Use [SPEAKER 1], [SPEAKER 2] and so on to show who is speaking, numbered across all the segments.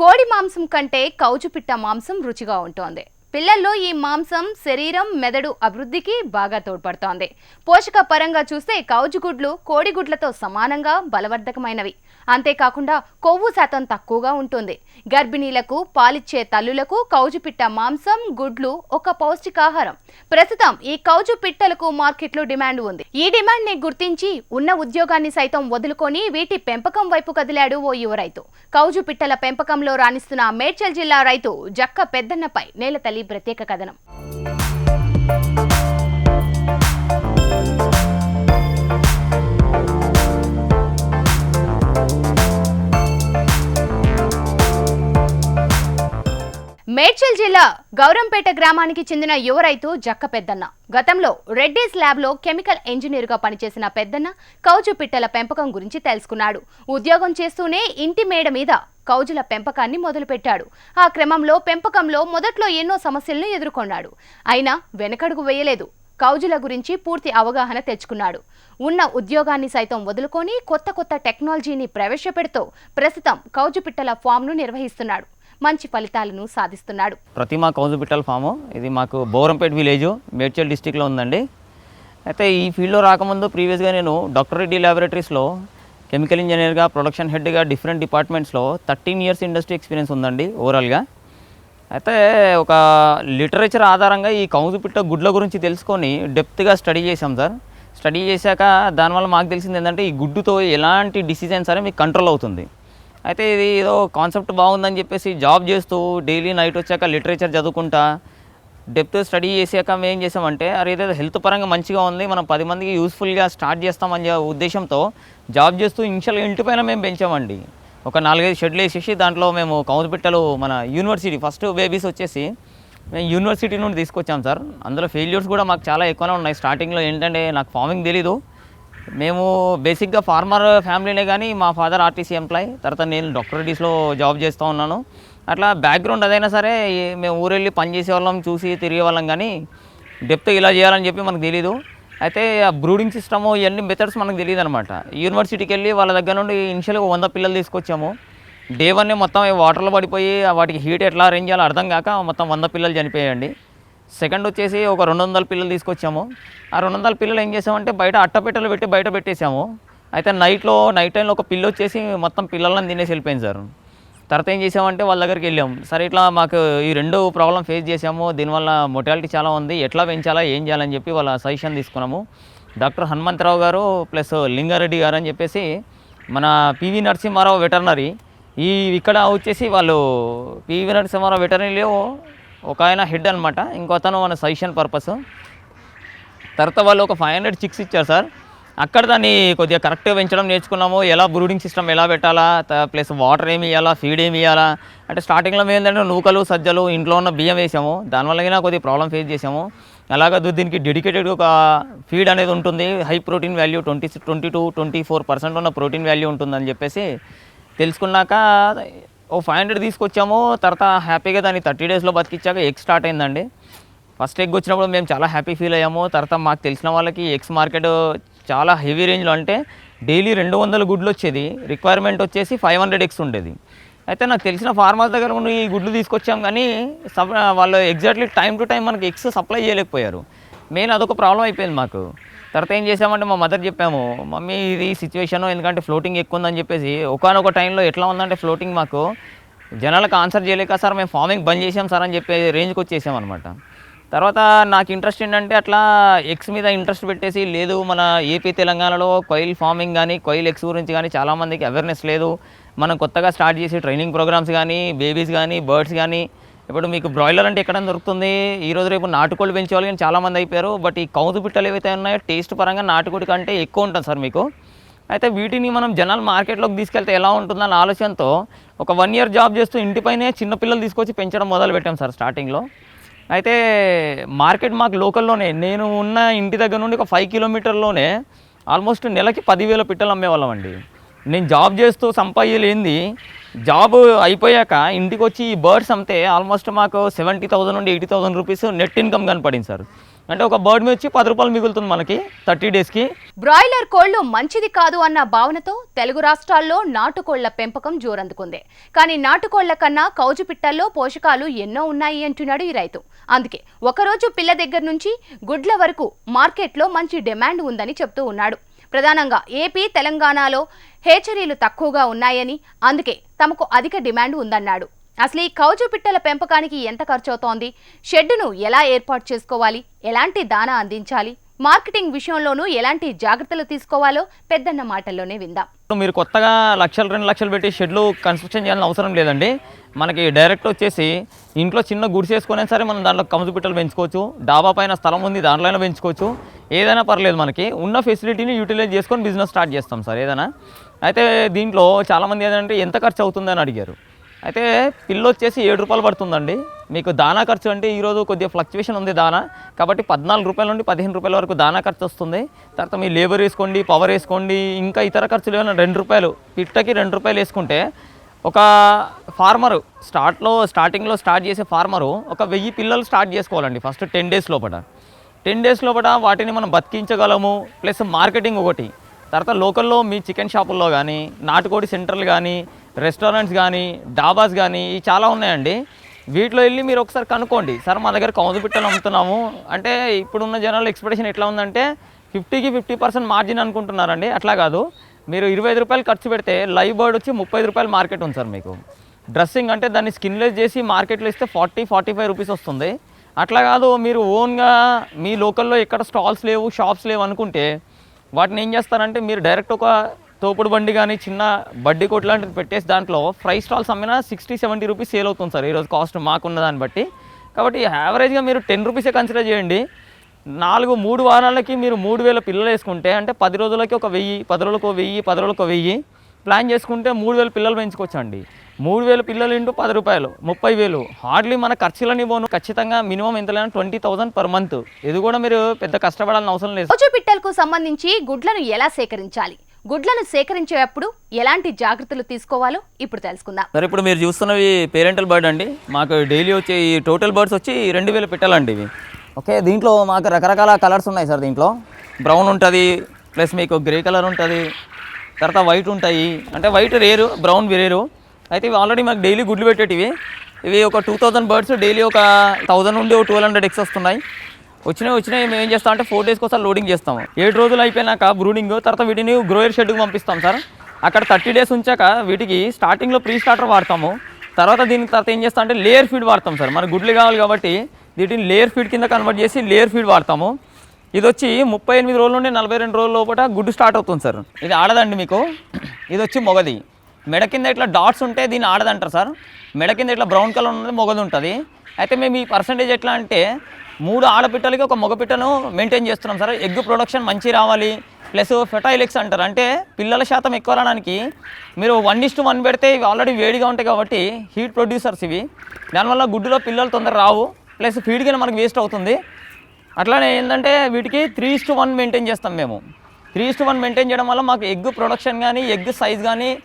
[SPEAKER 1] కోడి మాంసం కంటే కౌజుపిట్ట మాంసం రుచిగా ఉంటుంది. పిల్లల్లో ఈ మాంసం శరీరం మెదడు అభివృద్ధికి బాగా తోడ్పడుతోంది. పోషక పరంగా చూస్తే కౌజుగుడ్లు కోడిగుడ్లతో సమానంగా బలవర్ధకమైనవి. అంతేకాకుండా కొవ్వు శాతం తక్కువగా ఉంటుంది. గర్భిణీలకు పాలిచ్చే తల్లులకు కౌజుపిట్ట మాంసం గుడ్లు ఒక పౌష్టికాహారం. ప్రస్తుతం ఈ కౌజు పిట్టలకు మార్కెట్లో డిమాండ్ ఉంది. ఈ డిమాండ్ని గుర్తించి ఉన్న ఉద్యోగాన్ని సైతం వదులుకొని వీటి పెంపకం వైపు కదిలాడు ఓ యువ రైతు కౌజు పిట్టల పెంపకంలో రాణిస్తున్న మేడ్చల్ జిల్లా రైతు జక్క పెద్దన్నపై నేలతల్లి ప్రత్యేక కథనం. మేడ్చల్ జిల్లా గౌరంపేట గ్రామానికి చెందిన యువ రైతు జక్క పెద్దన్న. గతంలో రెడ్డీస్ ల్యాబ్లో కెమికల్ ఇంజనీర్గా పనిచేసిన పెద్దన్న కౌజు పిట్టల పెంపకం గురించి తెలుసుకున్నాడు. ఉద్యోగం చేస్తూనే ఇంటి మేడ మీద కౌజుల పెంపకాన్ని మొదలుపెట్టాడు. ఆ క్రమంలో పెంపకంలో మొదట్లో ఎన్నో సమస్యలను ఎదుర్కొన్నాడు. అయినా వెనకడుగు వేయలేదు. కౌజుల గురించి పూర్తి అవగాహన తెచ్చుకున్నాడు. ఉన్న ఉద్యోగాన్ని సైతం వదులుకొని కొత్త కొత్త టెక్నాలజీని ప్రవేశపెడుతూ ప్రస్తుతం కౌజు పిట్టల ఫామ్ను నిర్వహిస్తున్నాడు. మంచి ఫలితాలను సాధిస్తున్నాడు.
[SPEAKER 2] ప్రతిమా కౌజుబిట్టల్ ఫాము ఇది మాకు బోరంపేట్ విలేజ్ మేడ్చల్ డిస్టిక్లో ఉందండి. అయితే ఈ ఫీల్డ్లో రాకముందు ప్రీవియస్గా నేను డాక్టర్ రెడ్డి ల్యాబొరేటరీస్లో కెమికల్ ఇంజనీర్గా ప్రొడక్షన్ హెడ్గా డిఫరెంట్ డిపార్ట్మెంట్స్లో థర్టీన్ ఇయర్స్ ఇండస్ట్రీ ఎక్స్పీరియన్స్ ఉందండి ఓవరాల్గా. అయితే ఒక లిటరేచర్ ఆధారంగా ఈ కౌజుపిట్ట గుడ్ల గురించి తెలుసుకొని డెప్త్గా స్టడీ చేశాం సార్. స్టడీ చేశాక దానివల్ల మాకు తెలిసింది ఏంటంటే ఈ గుడ్డుతో ఎలాంటి డిసిజన్స్ సరే మీకు కంట్రోల్ అవుతుంది. అయితే ఇది ఏదో కాన్సెప్ట్ బాగుందని చెప్పేసి జాబ్ చేస్తూ డైలీ నైట్ వచ్చాక లిటరేచర్ చదువుకుంటా డెప్త్ స్టడీ చేసాక మేము ఏం చేసామంటే అరే ఏదో హెల్త్ పరంగా మంచిగా ఉంది మనం పది మందికి యూస్ఫుల్గా స్టార్ట్ చేస్తామని ఉద్దేశంతో జాబ్ చేస్తూ ఇన్షియల్ ఇంటి పైన మేము పెంచామండి. ఒక నాలుగైదు షెడ్లు వేసేసి దాంట్లో మేము కౌజుపిట్టలు మన యూనివర్సిటీ ఫస్ట్ బేబీస్ వచ్చేసి మేము యూనివర్సిటీ నుండి తీసుకొచ్చాం సార్. అందులో ఫెయిల్యూర్స్ కూడా మాకు చాలా ఎక్కువనే ఉన్నాయి. స్టార్టింగ్లో ఏంటంటే నాకు ఫార్మింగ్ తెలీదు. మేము బేసిక్గా ఫార్మర్ ఫ్యామిలీనే కానీ మా ఫాదర్ ఆర్టీసీ ఎంప్లాయ్. తర్వాత నేను డాక్టర్ జాబ్ చేస్తూ ఉన్నాను. అట్లా బ్యాక్గ్రౌండ్ అదైనా సరే మేము ఊరెళ్ళి పనిచేసే వాళ్ళం చూసి తిరిగే వాళ్ళం కానీ డెప్త్ ఇలా చేయాలని చెప్పి మనకు తెలీదు. అయితే ఆ బ్రూడింగ్ సిస్టమ్ ఇవన్నీ మెథడ్స్ మనకు తెలియదు అనమాట యూనివర్సిటీకి వెళ్ళి వాళ్ళ దగ్గర నుండి ఇనిషియల్గా వంద పిల్లలు తీసుకొచ్చాము. డే వన్నే మొత్తం వాటర్లో పడిపోయి వాటికి హీట్ ఎట్లా అరేంజ్ చేయాలో అర్థం కాక మొత్తం వంద పిల్లలు చనిపోయాయండి. సెకండ్ వచ్చేసి ఒక రెండు వందల పిల్లలు తీసుకొచ్చాము. ఆ రెండు వందల పిల్లలు ఏం చేసామంటే బయట అట్టపెట్టెలు పెట్టి బయట పెట్టేసాము అయితే నైట్లో నైట్ టైంలో ఒక పిల్ల వచ్చేసి మొత్తం పిల్లలను తినేసి వెళ్ళిపోయింది సార్. తర్వాత ఏం చేసామంటే వాళ్ళ దగ్గరికి వెళ్ళాం. సరే ఇట్లా మాకు ఈ రెండు ప్రాబ్లం ఫేస్ చేసాము దీనివల్ల మొటాలిటీ చాలా ఉంది. ఎట్లా పెంచాలా ఏం చేయాలని చెప్పి వాళ్ళ సజెషన్ తీసుకున్నాము. డాక్టర్ హనుమంతరావు గారు ప్లస్ లింగారెడ్డి గారు అని చెప్పేసి మన పివి నరసింహారావు వెటర్నరీ ఈ ఇక్కడ వచ్చేసి వాళ్ళు పివి నరసింహారావు వెటర్నరీలో ఒక ఆయన హెడ్ అనమాట ఇంకో అతను మన సజెషన్ పర్పస్ తర్వాత వాళ్ళు ఒక ఫైవ్ హండ్రెడ్ చిక్స్ ఇచ్చారు సార్. అక్కడ దాన్ని కొద్దిగా కరెక్ట్గా పెంచడం నేర్చుకున్నాము. ఎలా బ్రూడింగ్ సిస్టమ్ ఎలా పెట్టాలా ప్లస్ వాటర్ ఏమి ఇవ్వాలా ఫీడ్ ఏమి ఇవ్వాలా అంటే స్టార్టింగ్లో ఏంటంటే నూకలు సజ్జలు ఇంట్లో ఉన్న బియ్యం వేసాము. దానివల్ల అయినా కొద్దిగా ప్రాబ్లం ఫేస్ చేసాము. అలాగే దీనికి డెడికేటెడ్ ఒక ఫీడ్ అనేది ఉంటుంది. High protein value twenty twenty two twenty four percent ఉన్న ప్రోటీన్ వాల్యూ ఉంటుందని చెప్పేసి తెలుసుకున్నాక ఓ ఫైవ్ హండ్రెడ్ తీసుకొచ్చాము. తర్వాత హ్యాపీగా దాన్ని థర్టీ డేస్లో బతికిచ్చాక ఎగ్ స్టార్ట్ అయిందండి. ఫస్ట్ ఎగ్ వచ్చినప్పుడు మేము చాలా హ్యాపీ ఫీల్ అయ్యాము. తర్వాత మాకు తెలిసిన వాళ్ళకి ఎగ్స్ మార్కెట్ చాలా హెవీ రేంజ్లో అంటే డైలీ రెండు వందల గుడ్లు వచ్చేది. రిక్వైర్మెంట్ వచ్చేసి ఫైవ్ హండ్రెడ్ ఎగ్స్ ఉండేది. అయితే నాకు తెలిసిన ఫార్మర్స్ దగ్గర ఉన్న ఈ గుడ్లు తీసుకొచ్చాం కానీ సప్ వాళ్ళు ఎగ్జాక్ట్లీ టైం టు టైం మనకి ఎగ్స్ సప్లై చేయలేకపోయారు. మెయిన్ అదొక ప్రాబ్లం అయిపోయింది మాకు. తర్వాత ఏం చేసామంటే మా మదర్ చెప్పాము మమ్మీ ఇది సిచ్యువేషన్ ఎందుకంటే ఫ్లోటింగ్ ఎక్కువ ఉందని చెప్పేసి ఒకనొక టైంలో ఎట్లా ఉందంటే ఫ్లోటింగ్ మాకు జనాలకు ఆన్సర్ చేయలేక సార్ మేము ఫార్మింగ్ బంద్ చేసాం సార్ అని చెప్పే రేంజ్కి వచ్చేసాం అనమాట తర్వాత నాకు ఇంట్రెస్ట్ ఏంటంటే అట్లా ఎగ్స్ మీద ఇంట్రెస్ట్ పెట్టేసి లేదు మన ఏపీ తెలంగాణలో కొయిల్ ఫార్మింగ్ కానీ కొయిల్ ఎక్స్ గురించి కానీ చాలామందికి అవేర్నెస్ లేదు. మనం కొత్తగా స్టార్ట్ చేసి ట్రైనింగ్ ప్రోగ్రామ్స్ కానీ బేబీస్ కానీ బర్డ్స్ కానీ ఇప్పుడు మీకు బ్రాయిలర్ అంటే ఎక్కడ దొరుకుతుంది. ఈ రోజు రేపు నాటుకోళ్ళు పెంచేవాళ్ళు కానీ చాలామంది అయిపోయారు. బట్ ఈ కౌదు పిట్టలు ఏవైతే ఉన్నాయో టేస్ట్ పరంగా నాటుకోడి కంటే ఎక్కువ ఉంటుంది సార్ మీకు. అయితే వీటిని మనం జనాలు మార్కెట్లోకి తీసుకెళ్తే ఎలా ఉంటుందన్న ఆలోచనతో ఒక వన్ ఇయర్ జాబ్ చేస్తూ ఇంటిపైనే చిన్నపిల్లలు తీసుకొచ్చి పెంచడం మొదలు పెట్టాం సార్ స్టార్టింగ్లో అయితే మార్కెట్ మాకు లోకల్లోనే నేను ఉన్న ఇంటి దగ్గర నుండి ఒక ఫైవ్ కిలోమీటర్లోనే ఆల్మోస్ట్ నెలకి పదివేల పిట్టలు అమ్మేవాళ్ళం అండి. నేను జాబ్ చేస్తూ సంపాదలేంది జాబ్ అయిపోయాక ఇంటికి వచ్చి ఈ బర్డ్స్ అమ్మితే ఆల్మోస్ట్ మాకు సెవెంటీ థౌసండ్ నుండి eighty thousand rupees net income కనపడింది సార్. అంటే ఒక బర్డ్ మీద వచ్చి పది రూపాయలు మిగులుతుంది మనకి థర్టీ డేస్కి.
[SPEAKER 1] బ్రాయిలర్ కోళ్ళు మంచిది కాదు అన్న భావనతో తెలుగు రాష్ట్రాల్లో నాటుకోళ్ళ పెంపకం జోరందుకుంది. కానీ నాటుకోళ్ళ కన్నా కౌజు పిట్టల్లో పోషకాలు ఎన్నో ఉన్నాయి అంటున్నాడు ఈ రైతు. అందుకే ఒకరోజు పిల్ల దగ్గర నుంచి గుడ్ల వరకు మార్కెట్లో మంచి డిమాండ్ ఉందని చెప్తూ ఉన్నాడు. ప్రధానంగా ఏపీ తెలంగాణలో హేచరీలు తక్కువగా ఉన్నాయని అందుకే తమకు అధిక డిమాండ్ ఉందన్నాడు. అసలు ఈ కౌజు పిట్టల పెంపకానికి ఎంత ఖర్చవుతోంది? షెడ్డును ఎలా ఏర్పాటు చేసుకోవాలి? ఎలాంటి దానా అందించాలి? మార్కెటింగ్ విషయంలోనూ ఎలాంటి జాగ్రత్తలు తీసుకోవాలో పెద్దన్న మాటల్లోనే విందాం.
[SPEAKER 2] మీరు కొత్తగా లక్షలు రెండు లక్షలు పెట్టి షెడ్లు కన్స్ట్రక్షన్ చేయాలని అవసరం లేదండి. మనకి డైరెక్ట్ వచ్చేసి ఇంట్లో చిన్న గుడి వేసుకునే సరే మనం దాంట్లో కమజు పిట్టలు పెంచుకోవచ్చు డాబా పైన స్థలం ఉంది దాంట్లో అయినా పెంచుకోవచ్చు. ఏదైనా పర్లేదు మనకి. ఉన్న ఫెసిలిటీని యూటిలైజ్ చేసుకొని బిజినెస్ స్టార్ట్ చేస్తాం సార్ ఏదైనా. అయితే దీంట్లో చాలామంది ఏంటంటే ఎంత ఖర్చు అవుతుందని అడిగారు. అయితే పిల్లు వచ్చేసి ఏడు రూపాయలు పడుతుందండి. మీకు దానా ఖర్చు అంటే ఈరోజు కొద్దిగా ఫ్లక్చువేషన్ ఉంది దానా. కాబట్టి పద్నాలుగు రూపాయల నుండి పదిహేను రూపాయల వరకు దానా ఖర్చు వస్తుంది. తర్వాత మీ లేబర్ వేసుకోండి పవర్ వేసుకోండి ఇంకా ఇతర ఖర్చులు ఏమైనా రెండు రూపాయలు పిట్టకి రెండు రూపాయలు వేసుకుంటే ఒక ఫార్మరు స్టార్ట్లో స్టార్టింగ్లో స్టార్ట్ చేసే ఫార్మరు ఒక వెయ్యి పిల్లలు స్టార్ట్ చేసుకోవాలండి ఫస్ట్ టెన్ డేస్ లోపల. టెన్ డేస్ లోపల వాటిని మనం బతికించగలము ప్లస్ మార్కెటింగ్ ఒకటి. తర్వాత లోకల్లో మీ చికెన్ షాపుల్లో కానీ నాటుకోడి సెంటర్లు కానీ రెస్టారెంట్స్ కానీ డాబాస్ కానీ ఇవి చాలా ఉన్నాయండి. వీటిలో వెళ్ళి మీరు ఒకసారి కనుక్కోండి. సార్ మా దగ్గర కౌదు పిట్టలు అమ్ముతున్నాము. అంటే ఇప్పుడున్న జనాల ఎక్స్పెక్టేషన్ ఎట్లా ఉందంటే ఫిఫ్టీకి ఫిఫ్టీ పర్సెంట్ మార్జిన్ అనుకుంటున్నారండి. అట్లా కాదు. మీరు ఇరవై ఐదు రూపాయలు ఖర్చు పెడితే లైవ్ బర్డ్ వచ్చి ముప్పై ఐదు రూపాయలు మార్కెట్ ఉంది సార్ మీకు. డ్రెస్సింగ్ అంటే దాన్ని స్కిన్లెస్ చేసి మార్కెట్లో ఇస్తే ఫార్టీ ఫార్టీ ఫైవ్ రూపీస్ వస్తుంది. అట్లా కాదు మీరు ఓన్గా మీ లోకల్లో ఎక్కడ స్టాల్స్ లేవు షాప్స్ లేవు అనుకుంటే వాటిని ఏం చేస్తారంటే మీరు డైరెక్ట్ ఒక తోపుడు బండి కానీ చిన్న బడ్డీ కొట్టు లాంటిది పెట్టేసి దాంట్లో ఫ్రై స్టాల్స్ అమ్మినా సిక్స్టీ సెవెంటీ రూపీస్ సేల్ అవుతుంది సార్. ఈరోజు కాస్ట్ మాకున్న దాన్ని బట్టి. కాబట్టి యావరేజ్గా మీరు టెన్ రూపీసే కన్సిడర్ చేయండి. నాలుగు మూడు వారాలకి మీరు మూడు వేల పిల్లలు వేసుకుంటే అంటే పది రోజులకి ఒక వెయ్యి పది రోజులకు వెయ్యి పది రోజులకు వెయ్యి ప్లాన్ చేసుకుంటే మూడు వేల పిల్లలు పెంచుకోవచ్చండి. మూడు వేల పిల్లలు ఇంటూ పది రూపాయలు ముప్పై వేలు. హార్డ్లీ మన ఖర్చులని పోను ఖచ్చితంగా మినిమం ఎంత లేని ట్వంటీ థౌసండ్ పర్ మంత్ ఇది కూడా మీరు పెద్ద కష్టపడాల్సిన అవసరం లేదు.
[SPEAKER 1] పిట్టలకు సంబంధించి గుడ్లను ఎలా సేకరించాలి? గుడ్లను సేకరించేటప్పుడు ఎలాంటి జాగ్రత్తలు తీసుకోవాలో ఇప్పుడు తెలుసుకుందాం.
[SPEAKER 2] సార్ ఇప్పుడు మీరు చూస్తున్నవి పేరెంటల్ బర్డ్ అండి. మాకు డైలీ వచ్చే ఈ టోటల్ బర్డ్స్ వచ్చి రెండు వేలు పెట్టాలండి ఇవి. ఓకే దీంట్లో మాకు రకరకాల కలర్స్ ఉన్నాయి సార్ దీంట్లో. బ్రౌన్ ఉంటుంది ప్లస్ మీకు గ్రే కలర్ ఉంటుంది తర్వాత వైట్ ఉంటాయి. అంటే వైట్ రేరు బ్రౌన్ రేరు అయితే ఇవి ఆల్రెడీ మాకు డైలీ గుడ్లు పెట్టేటివి. ఇవి ఒక టూ థౌజండ్ బర్డ్స్ డైలీ ఒక థౌజండ్ నుండి ఒక ట్వెల్వ్ హండ్రెడ్ ఎక్స్ వస్తున్నాయి. వచ్చినాయి వచ్చినాయి మేము ఏం చేస్తాం అంటే ఫోర్ డేస్కి ఒకసారి లోడింగ్ చేస్తాము. ఏడు రోజులు అయిపోయినాక బ్రూడింగ్ తర్వాత వీటిని గ్రోయర్ షెడ్కి పంపిస్తాం సార్. అక్కడ థర్టీ డేస్ ఉంచాక వీటికి స్టార్టింగ్లో ప్రీ స్టార్టర్ వాడతాము. తర్వాత దీని తర్వాత ఏం చేస్తాం అంటే లేయర్ ఫీడ్ వాడతాం సార్. మన గుడ్లు కావాలి కాబట్టి వీటిని లేయర్ ఫీడ్ కింద కన్వర్ట్ చేసి లేయర్ ఫీడ్ వాడతాము. ఇది వచ్చి ముప్పై ఎనిమిది రోజుల నుండి నలభై రెండు రోజుల లోపల గుడ్డు స్టార్ట్ అవుతుంది సార్. ఇది ఆడదండి మీకు. ఇది వచ్చి మొగది. మెడ కింద ఇట్లా డాట్స్ ఉంటే దీన్ని ఆడదంటారు సార్. మెడ కింద ఇట్లా బ్రౌన్ కలర్ ఉన్నది మొగది ఉంటుంది. అయితే మేము ఈ పర్సంటేజ్ ఎట్లా అంటే మూడు ఆడపిట్టలకి ఒక మగపిట్టను మెయింటైన్ చేస్తున్నాం సార్. ఎగ్ ప్రొడక్షన్ మంచి రావాలి. ప్లస్ ఫెటైలిక్స్ అంటారు. అంటే పిల్లల శాతం ఎక్కువ రావడానికి మీరు వన్ ఇస్ వన్ పెడితే ఇవి ఆల్రెడీ వేడిగా ఉంటాయి కాబట్టి హీట్ ప్రొడ్యూసర్స్ ఇవి. దానివల్ల గుడ్డులో పిల్లలు తొందర రావు. ప్లస్ ఫీడ్ కింద మనకు వేస్ట్ అవుతుంది. అట్లానే ఏంటంటే వీటికి త్రీ ఇస్ వన్ మెయింటైన్ చేస్తాం మేము. త్రీ ఇస్ వన్ మెయింటైన్ చేయడం వల్ల మాకు ఎగ్ ప్రొడక్షన్ కానీ ఎగ్ సైజ్ కానీ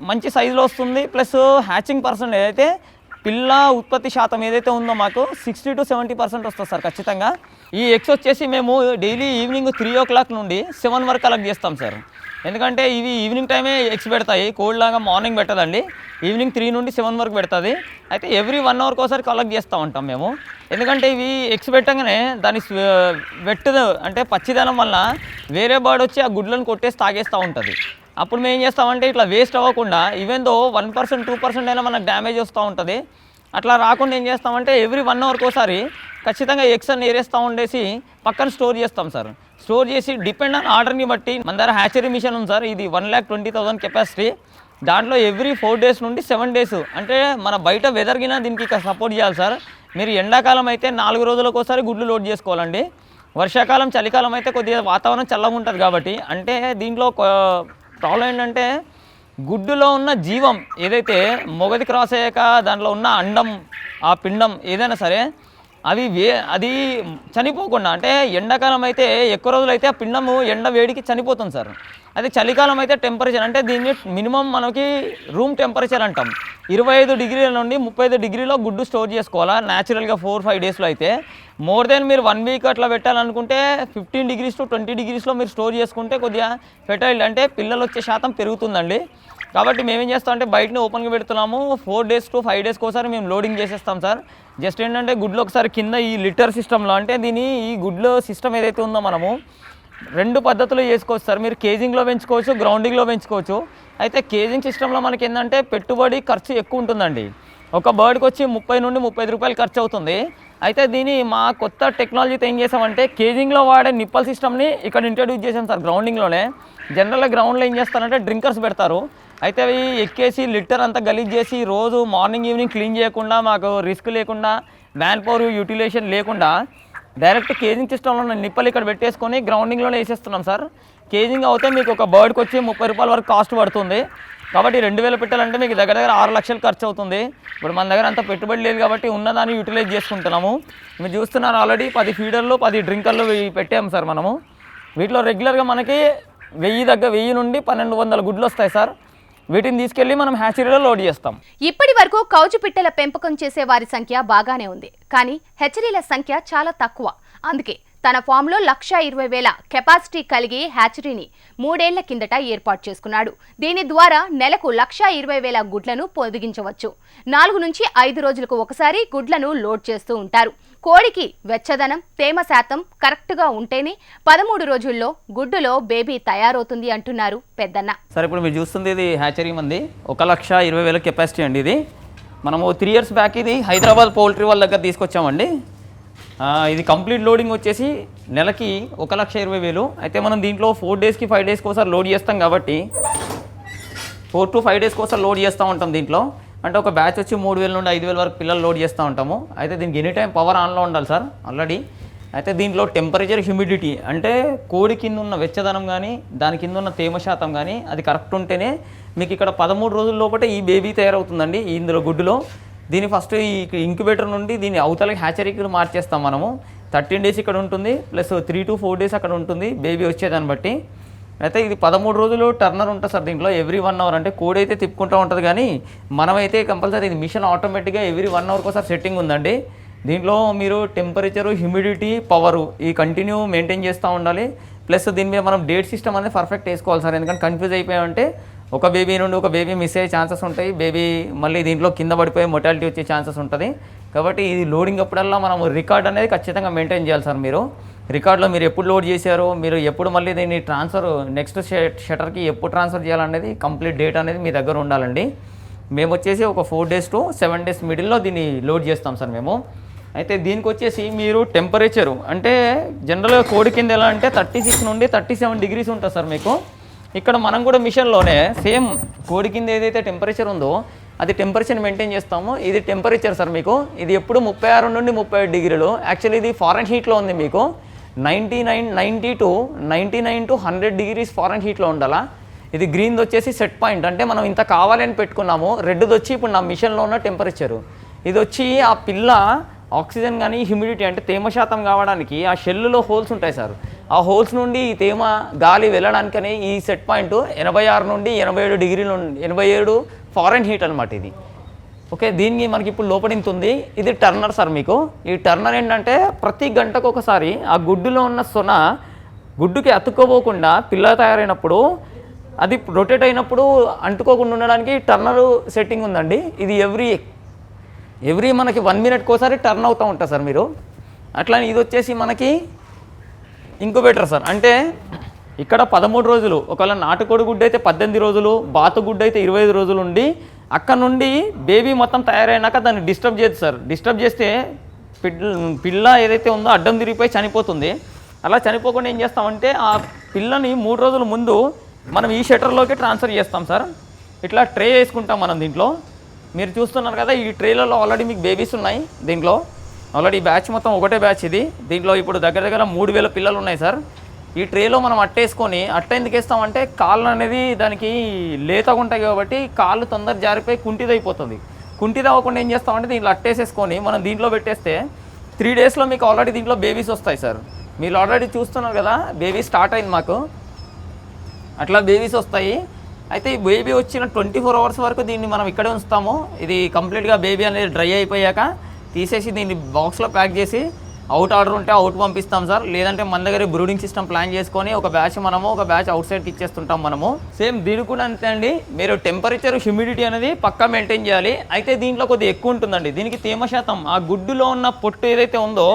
[SPEAKER 2] మంచి సైజులో వస్తుంది. ప్లస్ హ్యాచింగ్ పర్సన్ ఏదైతే పిల్ల ఉత్పత్తి శాతం ఏదైతే ఉందో మాకు సిక్స్టీ టు సెవెంటీ పర్సెంట్ వస్తుంది సార్ ఖచ్చితంగా. ఈ ఎగ్స్ వచ్చేసి మేము daily evening three o'clock నుండి సెవెన్ వరకు కలెక్ట్ చేస్తాం సార్. ఎందుకంటే ఇవి ఈవినింగ్ టైమే ఎగ్స్ పెడతాయి కోల్డ్ లాగా మార్నింగ్ పెట్టదండి. ఈవినింగ్ త్రీ నుండి సెవెన్ వరకు పెడుతుంది. అయితే ఎవ్రీ వన్ అవర్కి ఒకసారి కలెక్ట్ చేస్తూ ఉంటాం మేము. ఎందుకంటే ఇవి ఎగ్స్ పెట్టగానే దాని వెట్టదు అంటే పచ్చిదనం వల్ల వేరే బర్డ్ వచ్చి ఆ గుడ్లను కొట్టేసి తాగేస్తూ ఉంటుంది. అప్పుడు మేము ఏం చేస్తామంటే ఇట్లా వేస్ట్ అవ్వకుండా even though one percent two percent అయినా మనకు డ్యామేజ్ వస్తూ ఉంటుంది అట్లా రాకుండా ఏం చేస్తామంటే ఎవ్రీ వన్ అవర్కి ఒకసారి ఖచ్చితంగా ఎక్స్ఎన్ ఏరేస్తూ ఉండేసి పక్కన స్టోర్ చేస్తాం సార్. స్టోర్ చేసి డిపెండ్ ఆన్ ఆర్డర్ని బట్టి మన దగ్గర హ్యాచరీ మిషన్ ఉంది సార్ ఇది one lakh twenty thousand capacity దాంట్లో ఎవ్రీ ఫోర్ డేస్ నుండి సెవెన్ డేస్ అంటే మన బయట వెదర్గినా దీనికి సపోర్ట్ చేయాలి సార్. మీరు ఎండాకాలం అయితే నాలుగు రోజులకు ఒకసారి గుడ్లు లోడ్ చేసుకోవాలండి. వర్షాకాలం చలికాలం అయితే కొద్దిగా వాతావరణం చల్లగా ఉంటుంది కాబట్టి అంటే దీంట్లో ప్రాబ్లం ఏంటంటే గుడ్డులో ఉన్న జీవం ఏదైతే మొగది క్రాస్ అయ్యాక దాంట్లో ఉన్న అండం ఆ పిండం ఏదైనా సరే అవి వే అది చనిపోకుండా అంటే ఎండాకాలం అయితే ఎక్కువ రోజులు అయితే ఆ పిండము ఎండ వేడికి చనిపోతుంది సార్. అదే చలికాలం అయితే టెంపరేచర్ అంటే దీన్ని మినిమం మనకి రూమ్ టెంపరేచర్ అంటాం. ఇరవై ఐదు డిగ్రీల నుండి ముప్పై ఐదు డిగ్రీలో గుడ్డు స్టోర్ చేసుకోవాలా న్యాచురల్గా ఫోర్ ఫైవ్ డేస్లో అయితే. మోర్ దెన్ మీరు వన్ వీక్ అట్లా పెట్టాలనుకుంటే ఫిఫ్టీన్ డిగ్రీస్ టు ట్వంటీ డిగ్రీస్లో మీరు స్టోర్ చేసుకుంటే కొద్దిగా ఫెటైల్డ్ అంటే పిల్లలు వచ్చే శాతం పెరుగుతుందండి. కాబట్టి మేమేం చేస్తాం అంటే బయటని ఓపెన్గా పెడుతున్నాము. ఫోర్ డేస్ టు ఫైవ్ డేస్కి ఒకసారి మేము లోడింగ్ చేసేస్తాం సార్. జస్ట్ ఏంటంటే గుడ్లు ఒకసారి కింద ఈ లిటర్ సిస్టంలో అంటే దీని ఈ గుడ్లో సిస్టమ్ ఏదైతే ఉందో మనము రెండు పద్ధతులు చేసుకోవచ్చు సార్. మీరు కేజింగ్లో పెంచుకోవచ్చు గ్రౌండింగ్లో పెంచుకోవచ్చు. అయితే కేజింగ్ సిస్టంలో మనకి ఏంటంటే పెట్టుబడి ఖర్చు ఎక్కువ ఉంటుందండి. ఒక బర్డ్కి వచ్చి ముప్పై నుండి ముప్పై రూపాయలు ఖర్చు అవుతుంది. అయితే దీని మా కొత్త టెక్నాలజీతో ఏం చేసామంటే కేజింగ్లో వాడే నిప్పల్ సిస్టమ్ని ఇక్కడ ఇంట్రడ్యూస్ చేసాం సార్ గ్రౌండింగ్లోనే. జనరల్గా గ్రౌండ్లో ఏం చేస్తారంటే డ్రింకర్స్ పెడతారు. అయితే అవి ఎక్కేసి లిటర్ అంతా గలీజ్ చేసి రోజు మార్నింగ్ ఈవినింగ్ క్లీన్ చేయకుండా మాకు రిస్క్ లేకుండా మ్యాన్ పవర్ యూటిలైజేషన్ లేకుండా డైరెక్ట్ కేజింగ్ సిస్టంలో నిప్పలు ఇక్కడ పెట్టేసుకొని గ్రౌండింగ్లోనే వేసేస్తున్నాం సార్. కేజింగ్ అవుతే మీకు ఒక బర్డ్కి వచ్చి ముప్పై రూపాయల వరకు కాస్ట్ పడుతుంది. కాబట్టి రెండు వేలు పెట్టాలంటే మీకు దగ్గర దగ్గర ఆరు లక్షలు ఖర్చు అవుతుంది. ఇప్పుడు మన దగ్గర అంత పెట్టుబడి లేదు కాబట్టి ఉన్నదాన్ని యూటిలైజ్ చేసుకుంటున్నాము. మీరు చూస్తున్నారు ఆల్రెడీ పది ఫీడర్లు పది డ్రింకర్లు పెట్టాము సార్ మనము. వీటిలో రెగ్యులర్గా మనకి వెయ్యి దగ్గర వెయ్యి నుండి పన్నెండు వందల గుడ్లు వస్తాయి సార్. వీటిని తీసుకెళ్ళి మనం హ్యాచరీలో లోడ్ చేస్తాం.
[SPEAKER 1] ఇప్పటి వరకు కౌజు పిట్టల పెంపకం చేసే వారి సంఖ్య బాగానే ఉంది. కానీ హెచ్చరీల సంఖ్య చాలా తక్కువ. అందుకే తన ఫామ్లో లక్ష ఇరవై వేల కెపాసిటీ కలిగి హ్యాచరీని మూడేళ్ళ కిందట ఏర్పాటు చేసుకున్నాడు. దీని ద్వారా నెలకు లక్ష ఇరవై వేల గుడ్లను పొదిగించవచ్చు. నాలుగు నుంచి ఐదు రోజులకు ఒకసారి గుడ్లను లోడ్ చేస్తూ ఉంటారు. కోడికి వెచ్చదనం తేమ శాతం కరెక్ట్గా ఉంటేనే పదమూడు రోజుల్లో గుడ్డులో బేబీ తయారవుతుంది అంటున్నారు పెద్దన్న.
[SPEAKER 2] సరే ఇప్పుడు మీరు చూస్తుంది ఇది హ్యాచరీ మంది ఒక లక్ష ఇరవై వేల కెపాసిటీ అండి ఇది. మనము త్రీ ఇయర్స్ బ్యాక్ ఇది హైదరాబాద్ పౌల్ట్రీ వాళ్ళ దగ్గర తీసుకొచ్చామండి. ఇది కంప్లీట్ లోడింగ్ వచ్చేసి నెలకి ఒక లక్ష ఇరవై వేలు. అయితే మనం దీంట్లో ఫోర్ డేస్కి ఫైవ్ డేస్కి ఒకసారి లోడ్ చేస్తాం కాబట్టి ఫోర్ టు ఫైవ్ డేస్కి ఒకసారి లోడ్ చేస్తూ ఉంటాం దీంట్లో. అంటే ఒక బ్యాచ్ వచ్చి మూడు వేల నుండి ఐదు వేల వరకు పిల్లలు లోడ్ చేస్తూ ఉంటాము. అయితే దీనికి ఎనీ టైం పవర్ ఆన్లో ఉండాలి సార్ ఆల్రెడీ. అయితే దీంట్లో టెంపరేచర్ హ్యూమిడిటీ అంటే కోడి కింద ఉన్న వెచ్చదనం కానీ దాని కింద ఉన్న తేమ శాతం కానీ అది కరెక్ట్ ఉంటేనే మీకు ఇక్కడ పదమూడు రోజుల లోపటే ఈ బేబీ తయారవుతుందండి ఇందులో గుడ్డులో. దీని ఫస్ట్ ఈ ఇంక్యుబేటర్ నుండి దీన్ని అవతలకి హ్యాచరీకి మార్చేస్తాం మనము. థర్టీన్ డేస్ ఇక్కడ ఉంటుంది plus three to four days అక్కడ ఉంటుంది బేబీ వచ్చేదాన్ని బట్టి. అయితే ఇది పదమూడు రోజులు టర్నర్ ఉంటుంది సార్ దీంట్లో. ఎవ్రీ వన్ అవర్ అంటే కోడ్ అయితే తిప్పుకుంటూ ఉంటుంది కానీ మనమైతే కంపల్సరీ ఇది మిషన్ ఆటోమేటిక్గా ఎవ్రీ వన్ అవర్కి ఒకసారి సెట్టింగ్ ఉందండి. దీంట్లో మీరు టెంపరేచరు హ్యూమిడిటీ పవరు ఈ కంటిన్యూ మెయింటైన్ చేస్తూ ఉండాలి. ప్లస్ దీని మీద మనం డేట్ సిస్టమ్ అనేది పర్ఫెక్ట్ వేసుకోవాలి సార్. ఎందుకంటే కన్ఫ్యూజ్ అయిపోయామంటే ఒక బేబీ నుండి ఒక బేబీ మిస్ అయ్యే ఛాన్సెస్ ఉంటాయి. బేబీ మళ్ళీ దీంట్లో కింద పడిపోయి మొటాలిటీ వచ్చే ఛాన్సెస్ ఉంటుంది. కాబట్టి ఇది లోడింగ్ అప్పుడల్లా మనం రికార్డ్ అనేది ఖచ్చితంగా మెయింటైన్ చేయాలి సార్ మీరు. రికార్డులో మీరు ఎప్పుడు లోడ్ చేశారో మీరు ఎప్పుడు మళ్ళీ దీన్ని ట్రాన్స్ఫర్ నెక్స్ట్ షటర్కి ఎప్పుడు ట్రాన్స్ఫర్ చేయాలనేది కంప్లీట్ డేట్ అనేది మీ దగ్గర ఉండాలండి. మేము వచ్చేసి ఒక four days to seven days మిడిల్లో దీన్ని లోడ్ చేస్తాం సార్ మేము. అయితే దీనికి వచ్చేసి మీరు టెంపరేచరు అంటే జనరల్గా కోడి కింద ఎలా అంటే థర్టీ సిక్స్ నుండి థర్టీ సెవెన్ డిగ్రీస్ ఉంటుంది సార్ మీకు. ఇక్కడ మనం కూడా మిషన్లోనే సేమ్ కోడి కింద ఏదైతే టెంపరేచర్ ఉందో అది టెంపరేచర్ మెయింటైన్ చేస్తాము. ఇది టెంపరేచర్ సార్ మీకు. ఇది ఎప్పుడు ముప్పై ఆరు నుండి ముప్పై డిగ్రీలు. యాక్చువల్లీ ఇది ఫారెన్ హీట్లో ఉంది మీకు. Ninety nine ninety two ninety nine to hundred degrees foreign హీట్లో ఉండాలా? ఇది గ్రీన్ది వచ్చేసి సెట్ పాయింట్. అంటే మనం ఇంత కావాలని పెట్టుకున్నాము రెడ్ది వచ్చి ఇప్పుడు నా మిషన్లో ఉన్న టెంపరేచరు. ఇది వచ్చి ఆ పిల్ల ఆక్సిజన్ కానీ హ్యూమిడిటీ అంటే తేమ శాతం కావడానికి ఆ షెల్లులో హోల్స్ ఉంటాయి సార్. ఆ హోల్స్ నుండి ఈ తేమ గాలి వెళ్ళడానికని ఈ సెట్ పాయింట్ ఎనభై ఆరు నుండి ఎనభై ఏడు డిగ్రీలు ఎనభై ఏడు ఫారెన్ హీట్ అనమాట ఇది. ఓకే దీనికి మనకి ఇప్పుడు లోపల ఉంది ఇది టర్నర్ సార్ మీకు. ఈ టర్నర్ ఏంటంటే ప్రతి గంటకు ఒకసారి ఆ గుడ్డులో ఉన్న సొన గుడ్డుకి అతుక్కోపోకుండా పిల్ల తయారైనప్పుడు అది రొటేట్ అయినప్పుడు అంటుకోకుండా ఉండడానికి టర్నర్ సెట్టింగ్ ఉందండి. ఇది ఎవ్రీ ఎవ్రీ మనకి వన్ మినిట్కి ఒకసారి టర్న్ అవుతూ ఉంటుంది సార్ మీరు. అట్లా ఇది వచ్చేసి మనకి ఇంక్యుబేటర్ సార్. అంటే ఇక్కడ పదమూడు రోజులు ఒకవేళ నాటుకోడి గుడ్డు అయితే పద్దెనిమిది రోజులు బాతు గుడ్డు అయితే ఇరవై ఐదు రోజులు ఉండి అక్కడ నుండి బేబీ మొత్తం తయారైనాక దాన్ని డిస్టర్బ్ చేయదు సార్. డిస్టర్బ్ చేస్తే పిల్ల పిల్ల ఏదైతే ఉందో అడ్డం తిరిగిపోయి చనిపోతుంది. అలా చనిపోకుండా ఏం చేస్తామంటే ఆ పిల్లని మూడు రోజుల ముందు మనం ఈ షటర్లోకి ట్రాన్స్ఫర్ చేస్తాం సార్. ఇట్లా ట్రే వేసుకుంటాం మనం దీంట్లో. మీరు చూస్తున్నారు కదా ఈ ట్రేలలో ఆల్రెడీ మీకు బేబీస్ ఉన్నాయి దీంట్లో. ఆల్రెడీ బ్యాచ్ మొత్తం ఒకటే బ్యాచ్ ఇది. దీంట్లో ఇప్పుడు దగ్గర దగ్గర మూడు వేల పిల్లలు ఉన్నాయి సార్. ఈ ట్రేలో మనం అట్టేసుకొని అట్ట ఎందుకు వేస్తామంటే కాళ్ళు అనేది దానికి లేతగా ఉంటాయి కాబట్టి కాళ్ళు తొందర జారిపోయి కుంటిదైపోతుంది. కుంటిది అవ్వకుండా ఏం చేస్తామంటే దీంట్లో అట్టేసేసుకొని మనం దీంట్లో పెట్టేస్తే త్రీ డేస్లో మీకు ఆల్రెడీ దీంట్లో బేబీస్ వస్తాయి సార్. మీరు ఆల్రెడీ చూస్తున్నారు కదా బేబీ స్టార్ట్ అయింది మాకు. అట్లా బేబీస్ వస్తాయి. అయితే ఈ బేబీ వచ్చిన ట్వంటీ ఫోర్ అవర్స్ వరకు దీన్ని మనం ఇక్కడే ఉంచుతాము. ఇది కంప్లీట్గా బేబీ అనేది డ్రై అయిపోయాక తీసేసి దీన్ని బాక్స్లో ప్యాక్ చేసి అవుట్ ఆర్డర్ ఉంటే అవుట్ పంపిస్తాం సార్. లేదంటే మన దగ్గర బ్రూడింగ్ సిస్టమ్ ప్లాన్ చేసుకొని ఒక బ్యాచ్ మనము ఒక బ్యాచ్ అవుట్ సైడ్కి ఇచ్చేస్తుంటాం మనము. సేమ్ దీనికి కూడా అంతే అండి. మీరు టెంపరేచర్ హ్యూమిడిటీ అనేది పక్కా మెయింటైన్ చేయాలి. అయితే దీంట్లో కొద్దిగా ఎక్కువ ఉంటుందండి. దీనికి తేమ శాతం ఆ గుడ్డులో ఉన్న పొట్టు ఏదైతే ఉందో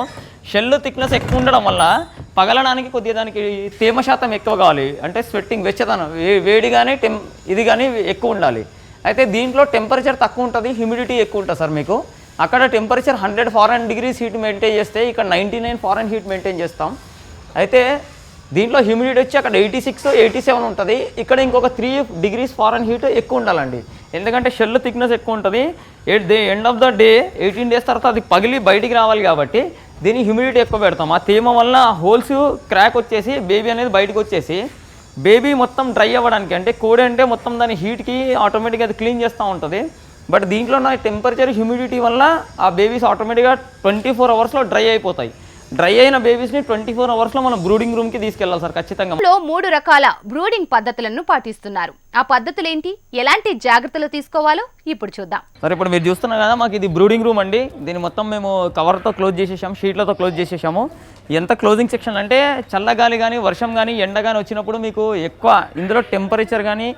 [SPEAKER 2] షెల్ థిక్నెస్ ఎక్కువ ఉండడం వల్ల పగలడానికి కొద్దిగా దానికి తేమ శాతం ఎక్కువ కావాలి. అంటే స్వెట్టింగ్ వెచ్చదనం వేడి కానీ టెం ఇది కానీ ఎక్కువ ఉండాలి. అయితే దీంట్లో టెంపరేచర్ తక్కువ ఉంటుంది హ్యూమిడిటీ ఎక్కువ ఉంటుంది సార్ మీకు. అక్కడ temperature hundred fahren degrees heat maintain చేస్తే ఇక్కడ ninety nine Fahrenheit maintain చేస్తాం. అయితే దీంట్లో హ్యూమిడిటీ వచ్చి అక్కడ ఎయిటీ సిక్స్ ఎయిటీ సెవెన్ ఉంటుంది. ఇక్కడ ఇంకొక త్రీ డిగ్రీస్ ఫారెన్ హీట్ ఎక్కువ ఉండాలండి. ఎందుకంటే షెల్ థిక్నెస్ ఎక్కువ ఉంటుంది. At the end of the day eighteen days తర్వాత అది పగిలి బయటికి రావాలి కాబట్టి దీని హ్యూమిడిటీ ఎక్కువ పెడతాం. ఆ తేమ వల్ల హోల్స్ క్రాక్ వచ్చేసి బేబీ అనేది బయటకు వచ్చేసి బేబీ మొత్తం డ్రై అవ్వడానికి అంటే కోడి అంటే మొత్తం దాని హీట్కి ఆటోమేటిక్గా అది క్లీన్ చేస్తూ ఉంటుంది. బట్ దీంట్లో నా టెంపరేచర్ హ్యూమిడిటీ వల్ల ఆ బేబీస్ ఆటోమేటిక్గా ట్వంటీ ఫోర్ అవర్స్లో డ్రై అయిపోతాయి. డ్రై అయిన బేబీస్ని ట్వంటీ ఫోర్ అవర్స్లో మనం బ్రూడింగ్ రూమ్కి తీసుకెళ్ళాలి సార్ ఖచ్చితంగా.
[SPEAKER 1] మూడు రకాల బ్రూడింగ్ పద్ధతులను పాటిస్తున్నారు. ఆ పద్ధతులేంటి? ఎలాంటి జాగ్రత్తలు తీసుకోవాలో ఇప్పుడు చూద్దాం.
[SPEAKER 2] సరే ఇప్పుడు మీరు చూస్తున్నారు కదా మాకు ఇది బ్రూడింగ్ రూమ్ అండి. దీన్ని మొత్తం మేము కవర్తో క్లోజ్ చేసేసాము షీట్లతో క్లోజ్ చేసేసాము. ఎంత క్లోజింగ్ సెక్షన్ అంటే చల్లగాలి కానీ వర్షం కానీ ఎండ కానీ వచ్చినప్పుడు మీకు ఎక్కువ ఇందులో టెంపరేచర్ కానీ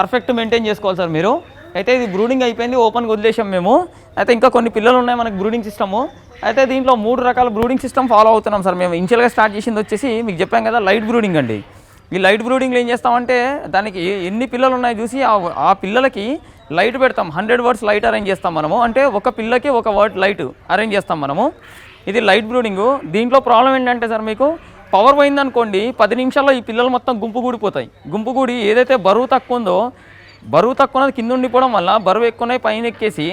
[SPEAKER 2] పర్ఫెక్ట్ మెయింటైన్ చేసుకోవాలి సార్ మీరు. అయితే ఇది బ్రూడింగ్ అయిపోయింది ఓపెన్గా వదిలేసాం మేము. అయితే ఇంకా కొన్ని పిల్లలు ఉన్నాయి మనకి బ్రూడింగ్ సిస్టము అయితే దీంట్లో మూడు రకాల బ్రూడింగ్ సిస్టమ్ ఫాలో అవుతున్నాం సార్ మేము. ఇన్షియల్గా స్టార్ట్ చేసింది వచ్చేసి మీకు చెప్పాం కదా లైట్ బ్రూడింగ్ అండి. ఈ లైట్ బ్రూడింగ్లో ఏం చేస్తామంటే దానికి ఎన్ని పిల్లలు ఉన్నాయో చూసి ఆ- ఆ పిల్లలకి లైట్ పెడతాం. హండ్రెడ్ వర్డ్స్ లైట్ అరేంజ్ చేస్తాం మనము. అంటే ఒక పిల్లకి ఒక వర్డ్ లైట్ అరేంజ్ చేస్తాం మనము. ఇది లైట్ బ్రూడింగ్ దీంట్లో ప్రాబ్లం ఏంటంటే సార్ మీకు పవర్ పోయిందనుకోండి పది నిమిషాల్లో ఈ పిల్లలు మొత్తం గుంపు కూడిపోతాయి గుంపు కూడి ఏదైతే బరువు తక్కువ ఉందో బరువు తక్కువ కింద ఉండిపోవడం వల్ల బరువు ఎక్కువనే పైన ఎక్కేసి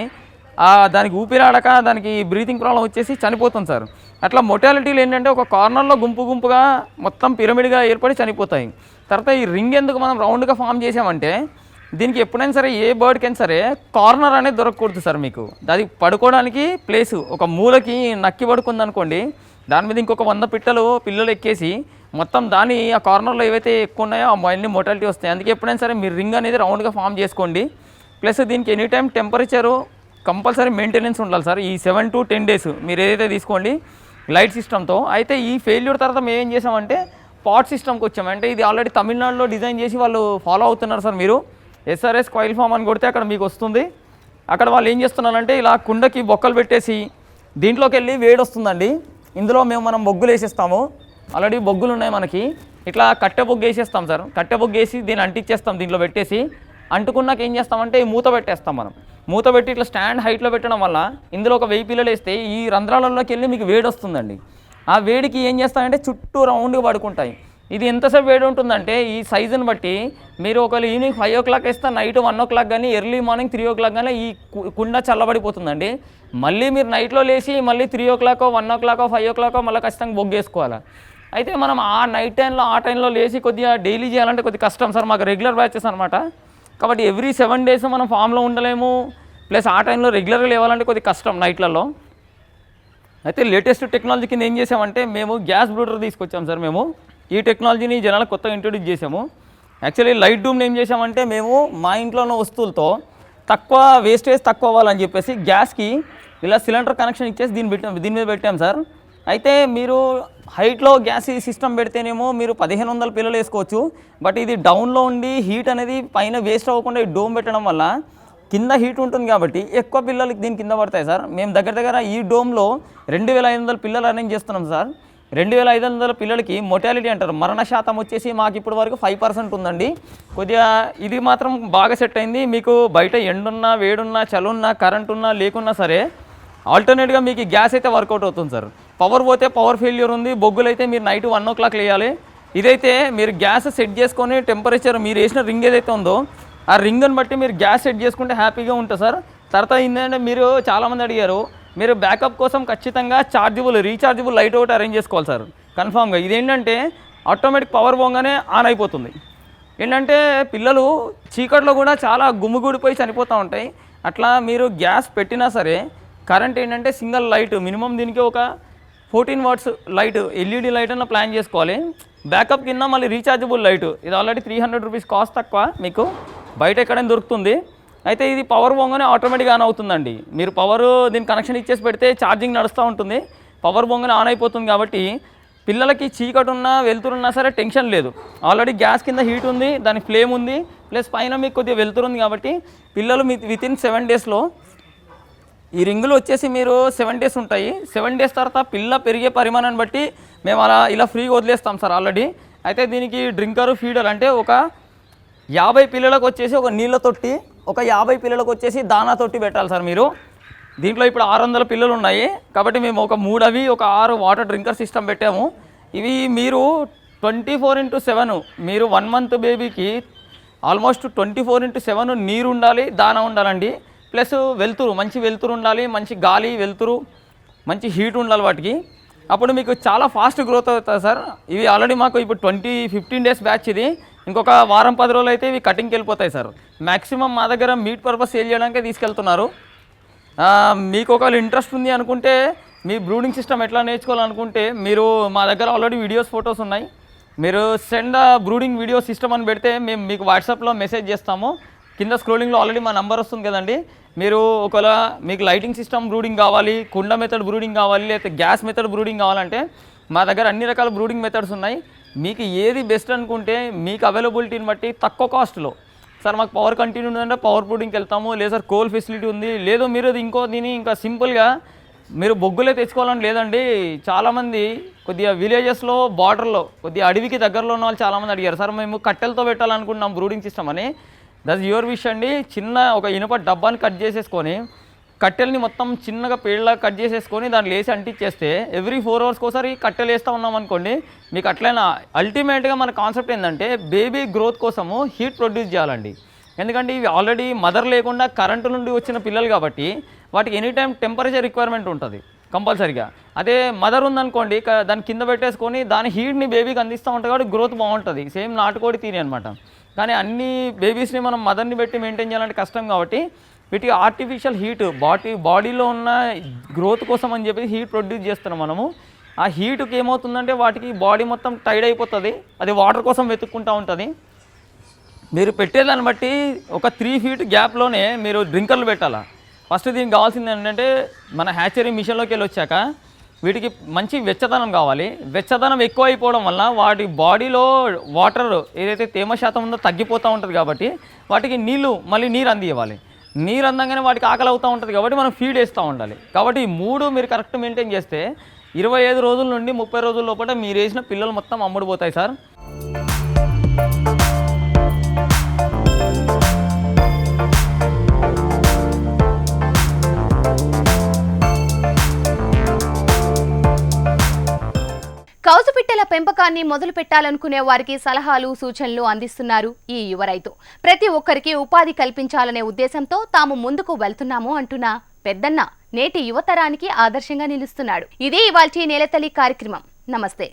[SPEAKER 2] దానికి ఊపిరాడక దానికి బ్రీతింగ్ ప్రాబ్లం వచ్చేసి చనిపోతుంది సార్. అట్లా మొటాలిటీలు ఏంటంటే ఒక కార్నర్లో గుంపు గుంపుగా మొత్తం పిరమిడ్గా ఏర్పడి చనిపోతాయి. తర్వాత ఈ రింగ్ ఎందుకు మనం రౌండ్గా ఫామ్ చేసామంటే దీనికి ఎప్పుడైనా సరే ఏ బర్డ్కైనా సరే కార్నర్ అనేది దొరకకూడదు సార్ మీకు. అది పడుకోవడానికి ప్లేసు ఒక మూలకి నక్కి పడుకుంది అనుకోండి దాని మీద ఇంకొక వంద పిట్టలు పిల్లలు ఎక్కేసి మొత్తం దాని ఆ కార్నర్లో ఏవైతే ఎక్కువ ఉన్నాయో ఆ అన్ని మొటాలిటీ వస్తాయి. అందుకే ఎప్పుడైనా సరే మీరు రింగ్ అనేది రౌండ్గా ఫామ్ చేసుకోండి. ప్లస్ దీనికి any time temperature compulsory maintenance ఉండాలి సార్. ఈ సెవెన్ టు టెన్ డేస్ మీరు ఏదైతే తీసుకోండి లైట్ సిస్టమ్తో అయితే ఈ ఫెయిల్యూర్ తర్వాత మేము ఏం చేసామంటే పాట్ సిస్టమ్కి వచ్చాము అంటే ఇది ఆల్రెడీ తమిళనాడులో డిజైన్ చేసి వాళ్ళు ఫాలో అవుతున్నారు సార్ మీరు. ఎస్ఆర్ఎస్ కాయిల్ ఫామ్ అని కొడితే అక్కడ మీకు వస్తుంది. అక్కడ వాళ్ళు ఏం చేస్తున్నారంటే ఇలా కుండకి బొక్కలు పెట్టేసి దీంట్లోకి వెళ్ళి వేడి వస్తుందండి. ఇందులో మేము మనం బొగ్గులు వేసేస్తాము. ఆల్రెడీ బొగ్గులు ఉన్నాయి మనకి. ఇట్లా కట్టె బొగ్గు వేసేస్తాం సార్. కట్టె బొగ్గు వేసి దీన్ని అంటించేస్తాం దీంట్లో పెట్టేసి. అంటుకున్నాక ఏం చేస్తామంటే ఈ మూత పెట్టేస్తాం మనం. మూత పెట్టి ఇట్లా స్టాండ్ హైట్లో పెట్టడం వల్ల ఇందులో ఒక వెయ్యి పిల్లలు వేస్తే ఈ రంధ్రాలలోకి వెళ్ళి మీకు వేడి వస్తుందండి. ఆ వేడికి ఏం చేస్తామంటే చుట్టూ రౌండ్గా పడుకుంటాయి. ఇది ఎంతసేపు వేడి ఉంటుందంటే ఈ సైజుని బట్టి మీరు ఒకవేళ ఈవినింగ్ ఫైవ్ ఓ క్లాక్ వేస్తే నైట్ వన్ ఓ క్లాక్ కానీ early morning three o'clock కానీ ఈ కు- కుండ చల్లబడిపోతుందండి. మళ్ళీ మీరు నైట్లో లేచి మళ్ళీ త్రీ ఓ క్లాకో వన్ ఓ క్లాకో ఫైవ్ ఓ క్లాకో మళ్ళీ ఖచ్చితంగా బొగ్గేసుకోవాలి అయితే మనం ఆ నైట్ టైంలో ఆ టైంలో లేచి కొద్దిగా డైలీ చేయాలంటే కొద్దిగా కష్టం సార్ మాకు రెగ్యులర్ బ్యాచెస్ అనమాట కాబట్టి ఎవ్రీ సెవెన్ డేస్ మనం ఫామ్లో ఉండలేము. ప్లస్ ఆ టైంలో రెగ్యులర్గా లేవాలంటే కొద్దిగా కష్టం నైట్లలో అయితే లేటెస్ట్ టెక్నాలజీ కింద ఏం చేసామంటే మేము గ్యాస్ బ్లూటర్ తీసుకొచ్చాం సార్ మేము. ఈ టెక్నాలజీని జనాలకు కొత్తగా ఇంట్రొడ్యూస్ చేసాము. యాక్చువల్లీ లైట్ డూమ్ని ఏం చేసామంటే మేము మా ఇంట్లో ఉన్న వస్తువులతో తక్కువ వేస్టేజ్ తక్కువ అవ్వాలని చెప్పేసి గ్యాస్కి ఇలా సిలిండర్ కనెక్షన్ ఇచ్చేసి దీన్ని పెట్టాం దీని మీద పెట్టాం సార్. అయితే మీరు హైట్లో గ్యాస్ సిస్టమ్ పెడితేనేమో మీరు పదిహేను వందల పిల్లలు వేసుకోవచ్చు. బట్ ఇది డౌన్లో ఉండి హీట్ అనేది పైన వేస్ట్ అవ్వకుండా ఈ డోమ్ పెట్టడం వల్ల కింద హీట్ ఉంటుంది కాబట్టి ఎక్కువ పిల్లలకి దీని కింద పడతాయి సార్. మేము దగ్గర దగ్గర ఈ డోమ్లో రెండు వేల ఐదు వందల పిల్లలు అరేంజ్ చేస్తున్నాం సార్. రెండు వేల ఐదు వందల పిల్లలకి మొటాలిటీ అంటారు. మరణ శాతం వచ్చేసి మాకు ఇప్పటి వరకు ఫైవ్ పర్సెంట్ ఉందండి. కొద్దిగా ఇది మాత్రం బాగా సెట్ అయింది. మీకు బయట ఎండున్నా వేడున్నా చలున్నా కరెంట్ ఉన్నా లేకున్నా సరే ఆల్టర్నేట్గా మీకు గ్యాస్ అయితే వర్కౌట్ అవుతుంది సార్. పవర్ పోతే పవర్ ఫెయిల్యూర్ ఉంది బొగ్గులు అయితే మీరు నైట్ వన్ ఓ క్లాక్ వేయాలి ఇదైతే మీరు గ్యాస్ సెట్ చేసుకొని టెంపరేచర్ మీరు వేసిన రింగ్ ఏదైతే ఉందో ఆ రింగ్ని బట్టి మీరు గ్యాస్ సెట్ చేసుకుంటే హ్యాపీగా ఉంటుంది సార్. తర్వాత ఏంటంటే మీరు చాలామంది అడిగారు మీరు బ్యాకప్ కోసం ఖచ్చితంగా ఛార్జబుల్ రీఛార్జబుల్ లైట్ ఒకటి అరేంజ్ చేసుకోవాలి సార్. కన్ఫామ్గా ఇదేంటంటే ఆటోమేటిక్ పవర్ పోగానే ఆన్ అయిపోతుంది. ఏంటంటే పిల్లలు చీకట్లో కూడా చాలా గుమ్మిగూడిపోయి చనిపోతూ ఉంటాయి. అట్లా మీరు గ్యాస్ పెట్టినా సరే కరెంట్ ఏంటంటే సింగిల్ లైట్ మినిమం దీనికి ఒక fourteen watts light LED light అన్న ప్లాన్ చేసుకోవాలి. బ్యాకప్ కింద మళ్ళీ రీఛార్జబుల్ లైట్. ఇది already three hundred rupees cost తక్కువ మీకు. బయట ఎక్కడైనా దొరుకుతుంది. అయితే ఇది పవర్ పోగానే ఆటోమేటిక్ ఆన్ అవుతుందండి. మీరు పవర్ దీని కనెక్షన్ ఇచ్చేసి పెడితే ఛార్జింగ్ నడుస్తూ ఉంటుంది. పవర్ పోగానే ఆన్ అయిపోతుంది కాబట్టి పిల్లలకి చీకటి ఉన్నా వెళ్తురున్నా సరే టెన్షన్ లేదు. ఆల్రెడీ గ్యాస్ కింద హీట్ ఉంది దాని ఫ్లేమ్ ఉంది. ప్లస్ పైన మీకు కొద్దిగా వెళ్తురుంది కాబట్టి పిల్లలు విత్ ఇన్ సెవెన్ డేస్లో ఈ రింగులు వచ్చేసి మీరు సెవెన్ డేస్ ఉంటాయి. సెవెన్ డేస్ తర్వాత పిల్ల పెరిగే పరిమాణాన్ని బట్టి మేము అలా ఇలా ఫ్రీగా వదిలేస్తాం సార్ ఆల్రెడీ. అయితే దీనికి డ్రింకర్ ఫీడర్ అంటే ఒక యాభై పిల్లలకు వచ్చేసి ఒక నీళ్ళ తొట్టి ఒక యాభై పిల్లలకు వచ్చేసి దానా తొట్టి పెట్టాలి సార్ మీరు. దీంట్లో ఇప్పుడు ఆరు వందల పిల్లలు ఉన్నాయి. కాబట్టి మేము ఒక మూడు అవి ఒక ఆరు వాటర్ డ్రింకర్ సిస్టమ్ పెట్టాము. ఇవి మీరు ట్వంటీ ఫోర్ ఇంటూ సెవెన్ మీరు వన్ మంత్ బేబీకి almost twenty four into seven నీరు ఉండాలి దాన ఉండాలండి. ప్లస్ వెలుతురు మంచి వెలుతురు ఉండాలి మంచి గాలి వెలుతురు మంచి హీట్ ఉండాలి వాటికి. అప్పుడు మీకు చాలా ఫాస్ట్ గ్రోత్ అవుతుంది సార్. ఇవి ఆల్రెడీ మాకు ఇప్పుడు ట్వంటీ ఫిఫ్టీన్ డేస్ బ్యాచ్ ఇది. ఇంకొక వారం పది రోజులు అయితే ఇవి కటింగ్కి వెళ్ళిపోతాయి సార్. మ్యాక్సిమం మా దగ్గర మీట్ పర్పస్ సేల్ చేయడానికే తీసుకెళ్తున్నారు. మీకు ఒకవేళ ఇంట్రెస్ట్ ఉంది అనుకుంటే మీ బ్రూడింగ్ సిస్టమ్ ఎట్లా నేర్చుకోవాలనుకుంటే మీరు మా దగ్గర ఆల్రెడీ వీడియోస్ ఫొటోస్ ఉన్నాయి. మీరు సెండ్ బ్రూడింగ్ వీడియో సిస్టమ్ అని పెడితే మేము మీకు వాట్సాప్లో మెసేజ్ చేస్తాము. కింద స్క్రోలింగ్లో ఆల్రెడీ మా నంబర్ వస్తుంది కదండి. మీరు ఒకవేళ మీకు లైటింగ్ సిస్టమ్ బ్రూడింగ్ కావాలి కుండ మెథడ్ బ్రూడింగ్ కావాలి లేకపోతే గ్యాస్ మెథడ్ బ్రూడింగ్ కావాలంటే మా దగ్గర అన్ని రకాల బ్రూడింగ్ మెథడ్స్ ఉన్నాయి. మీకు ఏది బెస్ట్ అనుకుంటే మీకు అవైలబిలిటీని బట్టి తక్కువ కాస్ట్లో సార్ మాకు పవర్ కంటిన్యూ ఉందంటే పవర్ బ్రూడింగ్కి వెళ్తాము. లేదు సార్ కోల్ ఫెసిలిటీ ఉంది. లేదు మీరు ఇంకో దీని ఇంకా సింపుల్గా మీరు బొగ్గులే తెచ్చుకోవాలని లేదండి. చాలామంది కొద్దిగా విలేజెస్లో బార్డర్లో కొద్దిగా అడవికి దగ్గరలో ఉన్న వాళ్ళు చాలామంది అడిగారు. సార్ మేము కట్టెలతో పెట్టాలనుకుంటున్నాం బ్రూడింగ్ సిస్టమ్ అని. దస్ యువర్ విష్ అండి. చిన్న ఒక ఇనుప డబ్బాని కట్ చేసేసుకొని కట్టెల్ని మొత్తం చిన్నగా పేళ్ళ కట్ చేసేసుకొని దాన్ని లేసి అంటించేస్తే ఎవ్రీ ఫోర్ అవర్స్కి ఒకసారి కట్టెలు వేస్తూ ఉన్నాం అనుకోండి మీకు అట్లైనా అల్టిమేట్గా మన కాన్సెప్ట్ ఏంటంటే బేబీ గ్రోత్ కోసము హీట్ ప్రొడ్యూస్ చేయాలండి. ఎందుకంటే ఇవి ఆల్రెడీ మదర్ లేకుండా కరెంటు నుండి వచ్చిన పిల్లలు కాబట్టి వాటికి ఎనీ టైం టెంపరేచర్ రిక్వైర్మెంట్ ఉంటుంది కంపల్సరీగా. అదే మదర్ ఉందనుకోండి దాని కింద పెట్టేసుకొని దాని హీట్ని బేబీకి అందిస్తూ ఉంటాయి కాబట్టి గ్రోత్ బాగుంటుంది. సేమ్ నాటుకోడి తిని అనమాట కానీ అన్ని బేబీస్ని మనం మదర్ని పెట్టి మెయింటైన్ చేయాలంటే కష్టం కాబట్టి వీటికి ఆర్టిఫిషియల్ హీట్ బాడీ బాడీలో ఉన్న గ్రోత్ కోసం అని చెప్పి హీట్ ప్రొడ్యూస్ చేస్తున్నాం మనము. ఆ హీట్కి ఏమవుతుందంటే వాటికి బాడీ మొత్తం టైడ్ అయిపోతుంది. అది వాటర్ కోసం వెతుక్కుంటూ ఉంటుంది. మీరు పెట్టేదాన్ని బట్టి ఒక త్రీ ఫీట్ గ్యాప్లోనే మీరు డ్రింకర్లు పెట్టాలా? ఫస్ట్ దీనికి కావాల్సింది ఏంటంటే మన హ్యాచరీ మిషన్లోకి వెళ్ళి వచ్చాక వీటికి మంచి వెచ్చదనం కావాలి. వెచ్చదనం ఎక్కువ అయిపోవడం వల్ల వాటి బాడీలో వాటర్ ఏదైతే తేమ శాతం ఉందో తగ్గిపోతూ ఉంటుంది కాబట్టి వాటికి నీళ్ళు మళ్ళీ నీరు అందివ్వాలి. నీరు అందంగానే వాటికి ఆకలి అవుతూ ఉంటుంది కాబట్టి మనం ఫీడ్ వేస్తూ ఉండాలి. కాబట్టి ఈ మూడు మీరు కరెక్ట్ మెయింటైన్ చేస్తే ఇరవై ఐదు రోజుల నుండి ముప్పై రోజుల లోపల మీరు వేసిన పిల్లలు మొత్తం అమ్ముడుపోతాయి సార్.
[SPEAKER 1] కౌసుపిట్టెల పెంపకాన్ని మొదలు పెట్టాలనుకునే వారికి సలహాలు సూచనలు అందిస్తున్నారు ఈ యువ రైతు. ప్రతి ఒక్కరికి ఉపాధి కల్పించాలనే ఉద్దేశంతో తాము ముందుకు వెళ్తున్నాము అంటున్న పెద్దన్న నేటి యువతరానికి ఆదర్శంగా నిలుస్తున్నాడు. ఇదే ఇవాల్టి నేలతల్లి కార్యక్రమం. నమస్తే.